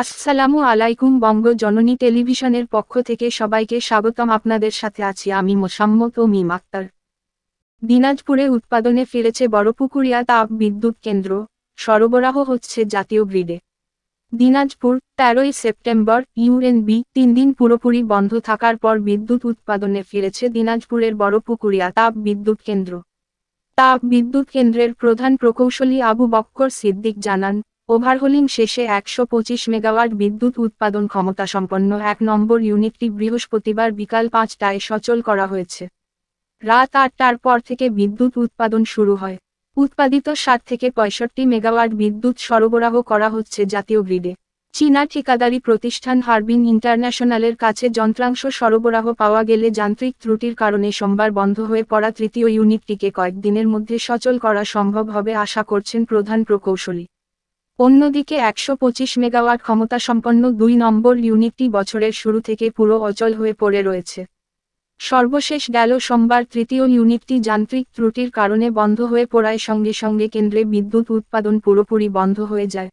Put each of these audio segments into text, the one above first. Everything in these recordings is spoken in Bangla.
আসসালামু আলাইকুম বঙ্গ জননী টেলিভিশনের পক্ষ থেকে সবাইকে স্বাগতম। আপনাদের সাথে আছি আমি মোসাম্মত ও মিম আক্তার। দিনাজপুরে উৎপাদনে ফিরেছে বড়পুকুরিয়া তাপ বিদ্যুৎ কেন্দ্র। সরবরাহ হচ্ছে জাতীয় গ্রিডে। দিনাজপুর, তেরোই সেপ্টেম্বর ইউএনবি তিন দিন পুরোপুরি বন্ধ থাকার পর বিদ্যুৎ উৎপাদনে ফিরেছে দিনাজপুরের বড়পুকুরিয়া তাপ বিদ্যুৎ কেন্দ্র। তাপ বিদ্যুৎ কেন্দ্রের প্রধান প্রকৌশলী আবু বক্কর সিদ্দিক জানান ওভারহোলিং শেষে একশো পঁচিশ মেগাওয়াট বিদ্যুৎ উৎপাদন ক্ষমতা সম্পন্ন এক নম্বর ইউনিটটি বৃহস্পতিবার বিকাল পাঁচটায় সচল করা হয়েছে। রাত আটটার পর থেকে বিদ্যুৎ উৎপাদন শুরু হয়। উৎপাদিত ষাট থেকে পঁয়ষট্টি মেগাওয়াট বিদ্যুৎ সরবরাহ করা হচ্ছে জাতীয় গ্রিডে। চীনা ঠিকাদারি প্রতিষ্ঠান হারবিন ইন্টারন্যাশনালের কাছে যন্ত্রাংশ সরবরাহ পাওয়া গেলে যান্ত্রিক ত্রুটির কারণে সোমবার বন্ধ হয়ে পড়া তৃতীয় ইউনিটটিকে কয়েকদিনের মধ্যে সচল করা সম্ভব হবে আশা করছেন প্রধান প্রকৌশলী। অন্যদিকে একশো পঁচিশ মেগাওয়াট ক্ষমতাসম্পন্ন দুই নম্বর ইউনিটটি বছরের শুরু থেকে পুরো অচল হয়ে পড়ে রয়েছে। সর্বশেষ গেল সোমবার তৃতীয় ইউনিটটি যান্ত্রিক ত্রুটির কারণে বন্ধ হয়ে পড়ায় সঙ্গে সঙ্গে কেন্দ্রে বিদ্যুৎ উৎপাদন পুরোপুরি বন্ধ হয়ে যায়।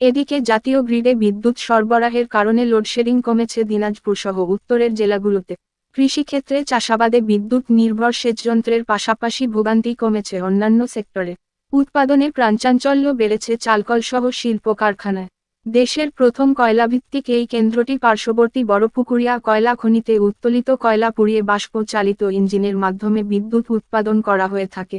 এদিকে জাতীয় গ্রিডে বিদ্যুৎ সরবরাহের কারণে লোডশেডিং কমেছে দিনাজপুর সহ উত্তরের জেলাগুলোতে। কৃষিক্ষেত্রে চাষাবাদে বিদ্যুৎ নির্ভর সেচযন্ত্রের পাশাপাশি ভোগান্তি কমেছে অন্যান্য সেক্টরে। উৎপাদনে প্রাঞ্চাঞ্চল্য বেড়েছে চালকলসহ শিল্প কারখানায়। দেশের প্রথম কয়লাভিত্তিক এই কেন্দ্রটি পার্শ্ববর্তী বড়পুকুরিয়া কয়লা খনিতে উত্তোলিত কয়লা পুড়িয়ে বাষ্প চালিত ইঞ্জিনের মাধ্যমে বিদ্যুৎ উৎপাদন করা হয়ে থাকে।